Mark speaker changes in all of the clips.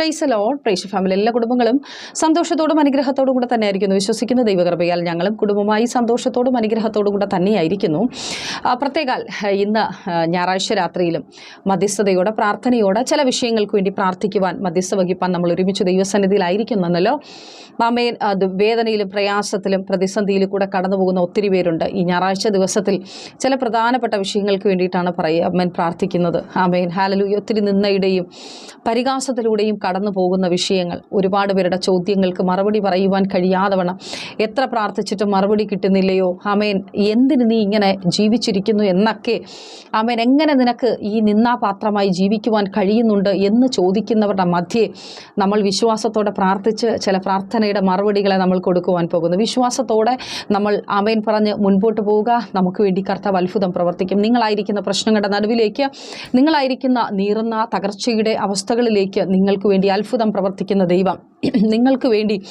Speaker 1: Price load പ്രേക്ഷ family എല്ലാ കുടുംബങ്ങളും സന്തോഷത്തോടും അനുഗ്രഹത്തോടും കൂടെ തന്നെയായിരിക്കുന്നു. വിശ്വസിക്കുന്ന ദൈവകൃപയാൽ ഞങ്ങളും കുടുംബമായി സന്തോഷത്തോടും അനുഗ്രഹത്തോടും കൂടെ തന്നെയായിരിക്കുന്നു. പ്രത്യേകാൽ ഇന്ന് ഞായറാഴ്ച രാത്രിയിലും മധ്യസ്ഥതയോടെ പ്രാർത്ഥനയോടെ ചില വിഷയങ്ങൾക്ക് വേണ്ടി പ്രാർത്ഥിക്കുവാൻ മധ്യസ്ഥ വഹിപ്പാൻ നമ്മൾ ഒരുമിച്ച് ദൈവസന്നിധിയിലായിരിക്കുന്നല്ലോ അത് വേദനയിലും പ്രയാസത്തിലും പ്രതിസന്ധിയിലും കൂടെ കടന്നു പോകുന്ന ഒത്തിരി പേരുണ്ട്. ഈ ഞായറാഴ്ച ദിവസത്തിൽ ചില പ്രധാനപ്പെട്ട വിഷയങ്ങൾക്ക് വേണ്ടിയിട്ടാണ് പറയുക അമ്മൻ പ്രാർത്ഥിക്കുന്നത്. ആമേൻ. ഹാലലൂയ. ഒത്തിരി നിന്നയുടെയും പരിഹാസത്തിലൂടെയും കടന്നു പോകുന്ന വിഷയങ്ങൾ. ഒരുപാട് പേരുടെ ചോദ്യങ്ങൾക്ക് മറുപടി പറയുവാൻ കഴിയാതെ വണ്ണം എത്ര പ്രാർത്ഥിച്ചിട്ടും മറുപടി കിട്ടുന്നില്ലയോ? അമേൻ എന്തിന് നീ ഇങ്ങനെ ജീവിച്ചിരിക്കുന്നു എന്നൊക്കെ. അമേൻ എങ്ങനെ നിനക്ക് ഈ നിന്നാപാത്രമായി ജീവിക്കുവാൻ കഴിയുന്നുണ്ട് എന്ന് ചോദിക്കുന്നവരുടെ മധ്യേ നമ്മൾ വിശ്വാസത്തോടെ പ്രാർത്ഥിച്ച് ചില പ്രാർത്ഥനയുടെ മറുപടികളെ നമ്മൾ കൊടുക്കുവാൻ പോകുന്നു. വിശ്വാസത്തോടെ നമ്മൾ അമേൻ പറഞ്ഞ് മുൻപോട്ട് പോവുക. നമുക്ക് വേണ്ടി കർത്താവ് അത്ഭുതം പ്രവർത്തിക്കും. നിങ്ങളായിരിക്കുന്ന പ്രശ്നങ്ങളുടെ നടുവിലേക്ക് നിങ്ങളായിരിക്കുന്ന നീറുന്ന തകർച്ചയുടെ അവസ്ഥകളിലേക്ക് നിങ്ങൾക്ക് അത്ഭുതം പ്രവർത്തിക്കുന്ന ദൈവം. നിങ്ങൾക്ക് വേണ്ടി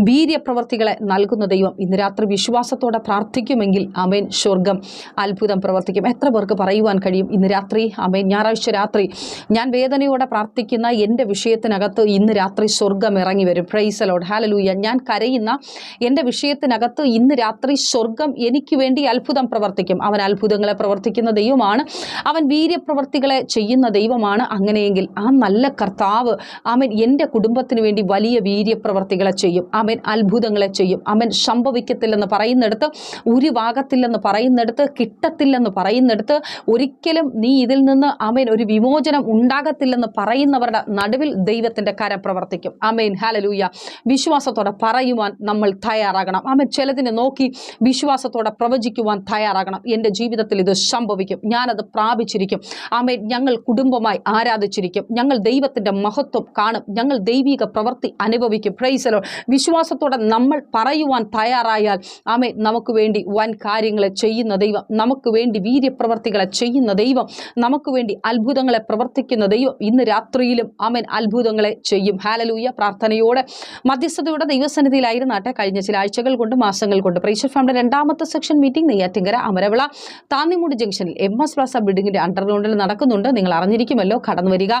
Speaker 1: വീര്യപ്രവർത്തികളെ നൽകുന്ന ദൈവം. ഇന്ന് രാത്രി വിശ്വാസത്തോടെ പ്രാർത്ഥിക്കുമെങ്കിൽ അമേൻ സ്വർഗം അത്ഭുതം പ്രവർത്തിക്കും. എത്ര പേർക്ക് പറയുവാൻ കഴിയും? ഇന്ന് രാത്രി അമേൻ ഞായറാഴ്ച രാത്രി ഞാൻ വേദനയോടെ പ്രാർത്ഥിക്കുന്ന എന്റെ വിഷയത്തിനകത്ത് ഇന്ന് രാത്രി സ്വർഗം ഇറങ്ങി വരും. പ്രൈസലോട് ഹാലലൂയ ഞാൻ കരയുന്ന എന്റെ വിഷയത്തിനകത്ത് ഇന്ന് രാത്രി സ്വർഗം എനിക്ക് വേണ്ടി അത്ഭുതം പ്രവർത്തിക്കും. അവൻ അത്ഭുതങ്ങളെ പ്രവർത്തിക്കുന്ന ദൈവമാണ്. അവൻ വീര്യപ്രവർത്തികളെ ചെയ്യുന്ന ദൈവമാണ്. അങ്ങനെയെങ്കിൽ ആ നല്ല കർത്താവ് അവൻ എന്റെ കുടുംബത്തിന് വേണ്ടി വലിയ വീര്യപ്രവർത്തികളെ ചെയ്യും. അവൻ അത്ഭുതങ്ങളെ ചെയ്യും. അവൻ സംഭവിക്കത്തില്ലെന്ന് പറയുന്നിടത്ത് ഉരുവാകത്തില്ലെന്ന് പറയുന്നിടത്ത് കിട്ടത്തില്ലെന്ന് പറയുന്നിടത്ത് ഒരിക്കലും നീ ഇതിൽ നിന്ന് അവൻ ഒരു വിമോചനം ഉണ്ടാകത്തില്ലെന്ന് പറയുന്നവരുടെ നടുവിൽ ദൈവത്തിന്റെ കരം പ്രവർത്തിക്കും. അമേൻ. ഹാലലൂയ വിശ്വാസത്തോടെ പറയുവാൻ നമ്മൾ തയ്യാറാകണം. അമേൻ ചിലതിനെ നോക്കി വിശ്വാസത്തോടെ പ്രവചിക്കുവാൻ തയ്യാറാകണം. എന്റെ ജീവിതത്തിൽ ഇത് സംഭവിക്കും. ഞാനത് പ്രാപിച്ചിരിക്കും. ആമേൻ ഞങ്ങൾ കുടുംബമായി ആരാധിച്ചിരിക്കും. ഞങ്ങൾ ദൈവത്തിന്റെ മഹത്വം കാണും. ഞങ്ങൾ ദൈവിക പ്രവൃത്തി അനുഭവിക്കും. പ്രൈസലോ വിശ്വാസത്തോടെ നമ്മൾ പറയുവാൻ തയ്യാറായാൽ ആമേ നമുക്ക് വേണ്ടി വൻ കാര്യങ്ങളെ ചെയ്യുന്ന ദൈവം നമുക്ക് വേണ്ടി വീര്യപ്രവർത്തികളെ ചെയ്യുന്ന ദൈവം നമുക്ക് വേണ്ടി അത്ഭുതങ്ങളെ പ്രവർത്തിക്കുന്ന ദൈവം ഇന്ന് രാത്രിയിലും ആമേൻ അത്ഭുതങ്ങളെ ചെയ്യും. ഹാലലൂയ പ്രാർത്ഥനയോടെ മധ്യസ്ഥതയുടെ ദൈവസന്നിധിയിലായിരുന്നാട്ടെ കഴിഞ്ഞ ചില ആഴ്ചകൾ കൊണ്ട് മാസങ്ങൾ കൊണ്ട്. പ്രേക്ഷർ ഫാമിന്റെ രണ്ടാമത്തെ സെക്ഷൻ മീറ്റിംഗ് നെയ്യാറ്റിങ്കര അമരവിള താന്നിമൂട് ജംഗ്ഷനിൽ എം എസ് പ്ലാസ ബിൽഡിംഗിന്റെ അണ്ടർഗ്രൗണ്ടിൽ നടക്കുന്നുണ്ട്. നിങ്ങൾ അറിഞ്ഞിരിക്കുമല്ലോ കടന്നു വരിക.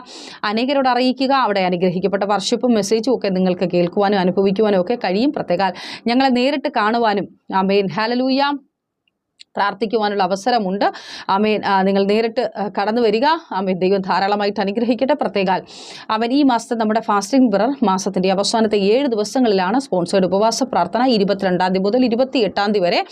Speaker 1: അനേകരോട് അറിയിക്കുക. അവിടെ അനുഗ്രഹിക്കപ്പെട്ട വർഷിപ്പും മെസ്സേജും ഒക്കെ നിങ്ങൾക്ക് കേൾക്കുവാനും അനുഭവിക്കുവാനും ഒക്കെ കഴിയും. പ്രത്യേകാൽ ഞങ്ങളെ നേരിട്ട് കാണുവാനും. ആ മെയിൻ ഹാലലൂയ പ്രാർത്ഥിക്കുവാനുള്ള അവസരമുണ്ട്. ആമേൻ. നിങ്ങൾ നേരിട്ട് കടന്നു വരിക. ആമേൻ. ദൈവം ധാരാളമായിട്ട് അനുഗ്രഹിക്കട്ടെ. പ്രത്യേകാൽ അവൻ ഈ മാസത്തെ നമ്മുടെ ഫാസ്റ്റിംഗ് ബിറർ മാസത്തിന്റെ അവസാനത്തെ ഏഴ് ദിവസങ്ങളിലാണ് സ്പോൺസേഡ് ഉപവാസ പ്രാർത്ഥന. ഇരുപത്തിരണ്ടാം തീയതി മുതൽ ഇരുപത്തി എട്ടാം തീയതി വരെ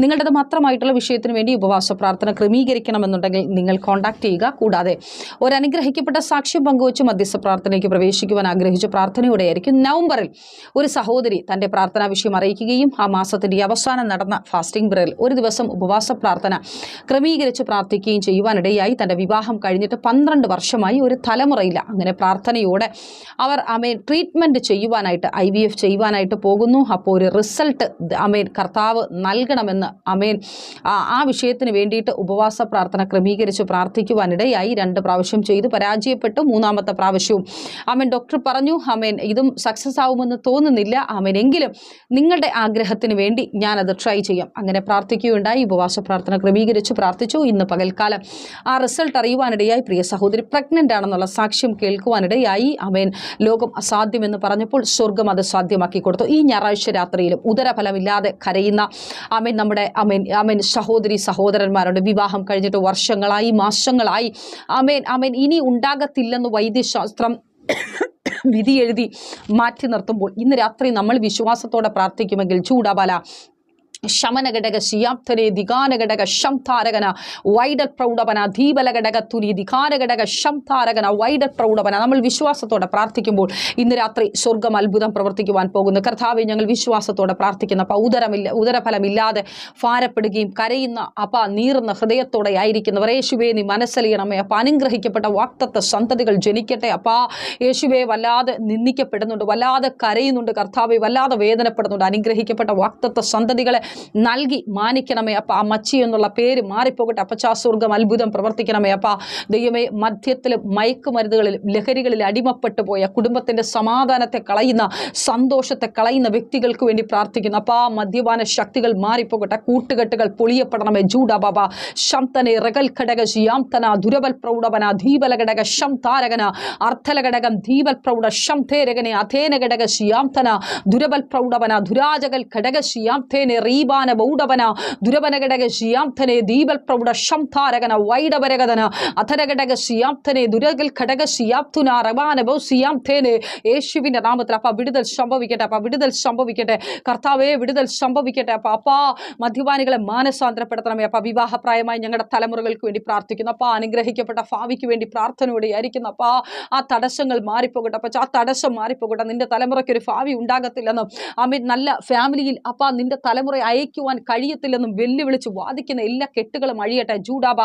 Speaker 1: നിങ്ങളുടേത് മാത്രമായിട്ടുള്ള വിഷയത്തിന് വേണ്ടി ഉപവാസ പ്രാർത്ഥന ക്രമീകരിക്കണമെന്നുണ്ടെങ്കിൽ നിങ്ങൾ കോൺടാക്ട് ചെയ്യുക. കൂടാതെ ഒരു സാക്ഷ്യം പങ്കുവച്ച് മധ്യസ്ഥ പ്രാർത്ഥനയ്ക്ക് പ്രവേശിക്കുവാൻ ആഗ്രഹിച്ച പ്രാർത്ഥനയോടെയായിരിക്കും നവംബറിൽ ഒരു സഹോദരി തന്റെ പ്രാർത്ഥനാ വിഷയം അറിയിക്കുകയും ആ മാസത്തിന്റെ അവസാനം നടന്ന ഫാസ്റ്റിംഗ് ബ്രറിൽ ഒരു ദിവസം ഉപവാസ പ്രാർത്ഥന ക്രമീകരിച്ച് പ്രാർത്ഥിക്കുകയും ചെയ്യുവാനിടയായി തന്റെ വിവാഹം കഴിഞ്ഞിട്ട് പന്ത്രണ്ട് വർഷമായി ഒരു തലമുറയില്ല. അങ്ങനെ പ്രാർത്ഥനയോടെ അവർ അമ്മയെ ട്രീറ്റ്മെന്റ് ചെയ്യുവാനായിട്ട് ഐ വി എഫ് ചെയ്യുവാനായിട്ട് പോകുന്നു. അപ്പോൾ ഒരു റിസൾട്ട് അമേൻ കർത്താവ് നൽകണമെന്ന് അമേൻ ആ വിഷയത്തിന് വേണ്ടിയിട്ട് ഉപവാസ പ്രാർത്ഥന ക്രമീകരിച്ച് പ്രാർത്ഥിക്കുവാനിടയായി രണ്ട് പ്രാവശ്യം ചെയ്തു. പരാജയപ്പെട്ടു മൂന്നാമത്തെ പ്രാവശ്യവും. അമേൻ ഡോക്ടർ പറഞ്ഞു അമേൻ ഇതും സക്സസ് ആവുമെന്ന് തോന്നുന്നില്ല. അമേനെങ്കിലും നിങ്ങളുടെ ആഗ്രഹത്തിന് വേണ്ടി ഞാനത് ട്രൈ ചെയ്യാം. അങ്ങനെ പ്രാർത്ഥിക്കുകയുണ്ടായി. ഉപവാസ പ്രാർത്ഥന ക്രമീകരിച്ച് പ്രാർത്ഥിച്ചു. ഇന്ന് പകൽക്കാലം ആ റിസൾട്ട് അറിയുവാനിടയായി പ്രിയ സഹോദരി. പ്രഗ്നന്റ് ആണെന്നുള്ള സാക്ഷ്യം കേൾക്കുവാനിടയായി. അവൻ ലോകം അസാധ്യമെന്ന് പറഞ്ഞപ്പോൾ സ്വർഗം അത് സാധ്യമാക്കി കൊടുത്തു. ഈ ഞായറാഴ്ച രാത്രിയിലും ഉദരഫലമില്ലാതെ കരയുന്ന അമേൻ നമ്മുടെ അമേൻ അമേൻ സഹോദരി സഹോദരന്മാരുടെ വിവാഹം കഴിഞ്ഞിട്ട് വർഷങ്ങളായി മാസങ്ങളായി അമേൻ അമേൻ ഇനി ഉണ്ടാകത്തില്ലെന്ന് വൈദ്യശാസ്ത്രം വിധി എഴുതി മാറ്റി നിർത്തുമ്പോൾ ഇന്ന് രാത്രി നമ്മൾ വിശ്വാസത്തോടെ പ്രാർത്ഥിക്കുമെങ്കിൽ ചൂടാബല ശമനഘടക ശിയാപ്തനെ ദിഗാനഘടക ശംതാരകന വൈഡൽ പ്രൗഢപന ധീബലഘടക തുരി ദിഗാനഘടക ശംതാരകന വൈഡൽ പ്രൗഢപന. നമ്മൾ വിശ്വാസത്തോടെ പ്രാർത്ഥിക്കുമ്പോൾ ഇന്ന് രാത്രി സ്വർഗം അത്ഭുതം പ്രവർത്തിക്കുവാൻ പോകുന്നു. കർത്താവെ ഞങ്ങൾ വിശ്വാസത്തോടെ പ്രാർത്ഥിക്കുന്ന ഉദരമില്ല ഉദരഫലമില്ലാതെ ഭാരപ്പെടുകയും കരയുന്ന അപ്പ നീറുന്ന ഹൃദയത്തോടെ ആയിരിക്കുന്നവർ യേശുവേ നീ മനസ്സലിയണമേ. അപ്പം അനുഗ്രഹിക്കപ്പെട്ട വാക്തത്വ സന്തതികൾ ജനിക്കട്ടെ. അപ്പാ യേശുവേ വല്ലാതെ നിന്ദിക്കപ്പെടുന്നുണ്ട് വല്ലാതെ കരയുന്നുണ്ട് കർത്താവെ വല്ലാതെ വേദനപ്പെടുന്നുണ്ട്. അനുഗ്രഹിക്കപ്പെട്ട വാക്തത്വ സന്തതികളെ നൽകി മാനിക്കണമേ അപ്പ. ആ മച്ചി എന്നുള്ള പേര് മാറിപ്പോകട്ടെ. അപ്പച്ചാസ്വർഗം അത്ഭുതം പ്രവർത്തിക്കണമേ അപ്പ. ദൈവമേ മദ്യത്തിലും മയക്കുമരുന്നുകളിലും ലഹരികളിൽ അടിമപ്പെട്ടു പോയ കുടുംബത്തിന്റെ സമാധാനത്തെ കളയുന്ന സന്തോഷത്തെ കളയുന്ന വ്യക്തികൾക്ക് വേണ്ടി പ്രാർത്ഥിക്കുന്നു. അപ്പാ മദ്യപാന ശക്തികൾ മാറിപ്പോകട്ടെ. കൂട്ടുകെട്ടുകൾ പൊളിയപ്പെടണമേ. ജൂഡ ബാബ. ശംതനെ റകൽ ഘടക ശിയാംതന ദുരബൽ പ്രൗഢവന ധീബല ഘടക ശം താരകന അർത്ഥല ഘടകം ധീബൽ പ്രൗഢ ശം തേരകനെ അധേന ഘടക ശിയാംതന ദുരബൽ പ്രൗഢവന ദുരാജകൽ ഘടക ശിയാംതേനെ റീബാന ബൗഡവന ദുരബന ഘടക ಶ್ರೀಯಾಂಥನೆ ദീപൽ പ്രൗഢ ಶಂಥಾರಗನ താരകന വൈഡവരകതന ಶ್ರೀಯಾಂಥನೆ ദുരകൽ ഘടക ശിയാപ്തുന റവാന ബൗ ശിയാംതേനെ. യേശുവിന്റെ നാമത്തിൽ അപ്പം വിടുതൽ സംഭവിക്കട്ടെ അപ്പം വിടുതൽ സംഭവിക്കട്ടെ. കർത്താവേ വിടുതൽ സംഭവിക്കട്ടെ അപ്പം അപ്പാ മദ്യപാനികളെ മാനസാന്തരപ്പെടുത്തണമേ അപ്പം വിവാഹപ്രായമായി ഞങ്ങളുടെ തലമുറകൾക്ക് വേണ്ടി പ്രാർത്ഥിക്കുന്നു. അപ്പം അനുഗ്രഹിക്കപ്പെട്ട ഭാവിക്ക് വേണ്ടി പ്രാർത്ഥനയോടെ ആയിരിക്കുന്നു അപ്പം ആ തടസ്സങ്ങൾ മാറിപ്പോകട്ടെ അപ്പം ആ തടസ്സം മാറിപ്പോകട്ടെ. നിന്റെ തലമുറയ്ക്ക് ഒരു ഭാവി ഉണ്ടാകത്തില്ലെന്നും അമ്മ നല്ല ഫാമിലിയിൽ അപ്പം നിന്റെ തലമുറ അയക്കുവാൻ കഴിയത്തില്ലെന്നും വെല്ലുവിളിച്ച് വാദിക്കുന്ന എല്ലാ കെട്ടുകളും അഴിയട്ടെ. ജൂഡാബ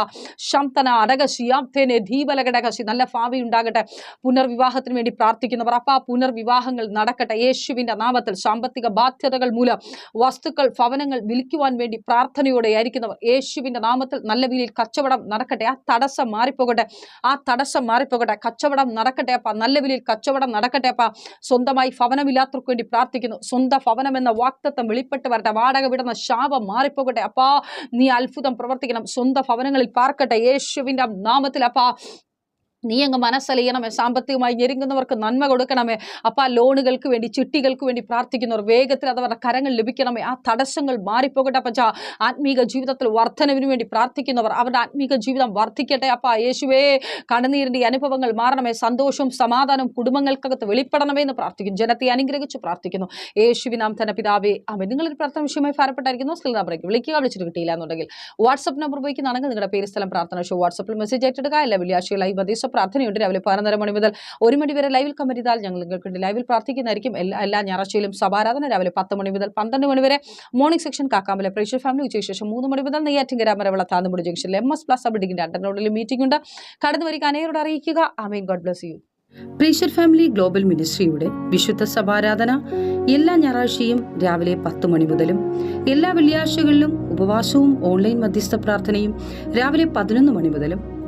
Speaker 1: ശംതന അടകശിയാംതേനെ ധീബലഘടകശി നല്ല ഭാവി ഉണ്ടാകട്ടെ. പുനർവിവാഹത്തിന് വേണ്ടി പ്രാർത്ഥിക്കുന്നവർ അപ്പ പുനർവിവാഹങ്ങൾ നടക്കട്ടെ. യേശുവിന്റെ നാമത്തിൽ സാമ്പത്തിക ബാധ്യതകൾ മൂലം വസ്തുക്കൾ ഭവനങ്ങൾ വിൽക്കുവാൻ വേണ്ടി പ്രാർത്ഥനയോടെ ആയിരിക്കുന്നവർ യേശുവിന്റെ നാമത്തിൽ നല്ല രീതിയിൽ കച്ചവടം നടക്കട്ടെ. ആ തടസ്സം മാറിപ്പോകട്ടെ. ആ തടസ്സം മാറിപ്പോകട്ടെ. കച്ചവടം നടക്കട്ടെ അപ്പ. നല്ല രീതിയിൽ കച്ചവടം നടക്കട്ടെ അപ്പ. സ്വന്തമായി ഭവനമില്ലാത്തവർക്ക് വേണ്ടി പ്രാർത്ഥിക്കുന്നു. സ്വന്തം ഭവനം എന്ന വാക്തത്വം വെളിപ്പെട്ട് വരട്ടെ. വാടക വിടുന്ന ശാപം മാറിപ്പോകട്ടെ. അപ്പാ നീ അത്ഭുതം പ്രവർത്തിക്കണം. സ്വന്തം ഭവനങ്ങളിൽ പാർക്കട്ടെ. യേശുവിന്റെ നാമത്തിൽ അപ്പാ നീ അങ്ങ് മനസ്സലിയണമേ. സാമ്പത്തികമായി ഞെരുങ്ങുന്നവർക്ക് നന്മ കൊടുക്കണമേ. അപ്പം ആ ലോണുകൾക്ക് വേണ്ടി ചിട്ടികൾക്ക് വേണ്ടി പ്രാർത്ഥിക്കുന്നവർ വേഗത്തിൽ അത് അവരുടെ കരങ്ങൾ ലഭിക്കണമേ. ആ തടസ്സങ്ങൾ മാറിപ്പോകട്ടെ അപ്പച്ച. ആത്മീക ജീവിതത്തിൽ വർധനവിന് വേണ്ടി പ്രാർത്ഥിക്കുന്നവർ അവരുടെ ആത്മീക ജീവിതം വർദ്ധിക്കട്ടെ അപ്പം. യേശുവേ കണ്ണുനീരിന്റെ അനുഭവങ്ങൾ മാറണമേ. സന്തോഷവും സമാധാനവും കുടുംബങ്ങൾക്കകത്ത് വെളിപ്പെടണമേ എന്ന് പ്രാർത്ഥിക്കുന്നു. ജനത്തെ അനുഗ്രഹിച്ച് പ്രാർത്ഥിക്കുന്നു. യേശുവിനാം തന്നെ പിതാവേ അമ്മ നിങ്ങളൊരു പ്രാർത്ഥന വിഷയമായി ഭാരപ്പെട്ടായിരിക്കുന്നു. സ്കിൽ നമ്പറേക്ക് വിളിക്കുക. വിളിച്ചിട്ട് കിട്ടിയില്ല എന്നുണ്ടെങ്കിൽ. വാട്സപ്പ് നമ്പർ ഉപയോഗിക്കുന്നതാണെങ്കിൽ നിങ്ങളുടെ പേര് സ്ഥലം പ്രാർത്ഥന ഷോ വാട്സപ്പിൽ മെസ്സേജ് ഏറ്റെടുക്കുക എല്ലാ വെള്ളിയാഴ്ച മതീസ പ്രാർത്ഥനയുണ്ട്. രാവിലെ പതിനൊന്നര മണി മുതൽ ഒരു മണി വരെ ലൈവിൽ കമന്റ് ഞങ്ങൾ നിങ്ങൾക്ക് വേണ്ടി ലൈവിൽ പ്രാർത്ഥിക്കുന്നതായിരിക്കും എല്ലാ എല്ലാ ഞായറാഴ്ചയിലും സഭാരാധന. രാവിലെ പത്ത് മണി മുതൽ പന്ത്രണ്ട് മണി വരെ മോർണിംഗ് സെക്ഷൻ കാക്കാമല പ്രേക്ഷക ഫാമിലി ഉച്ചയ്ക്ക് ശേഷം മൂന്ന് മണി മുതൽ നെയ്യാറ്റിങ്കര മരവിള താന്നുമുടി ജംഗ്ഷനിൽ എം എസ് പ്ലസ് അണ്ടർ അണ്ടർഗ്രൗണ്ടിൽ മീറ്റിംഗ് ഉണ്ട്. കടന്നു വരിക അനേരോട് അറിയിക്കുക. ആമേൻ ഗോഡ് ബ്ലസ് യു പ്രീഷർ ഫാമിലി ഗ്ലോബൽ മിനിസ്ട്രിയുടെ വിശുദ്ധ സഭാരാധന. എല്ലാ ഞായറാഴ്ചയും രാവിലെ പത്ത് മണി മുതലും എല്ലാ വെള്ളിയാഴ്ചകളിലും ഉപവാസവും ഓൺലൈൻ മധ്യസ്ഥ പ്രാർത്ഥനയും രാവിലെ പതിനൊന്ന് മണി മുതലും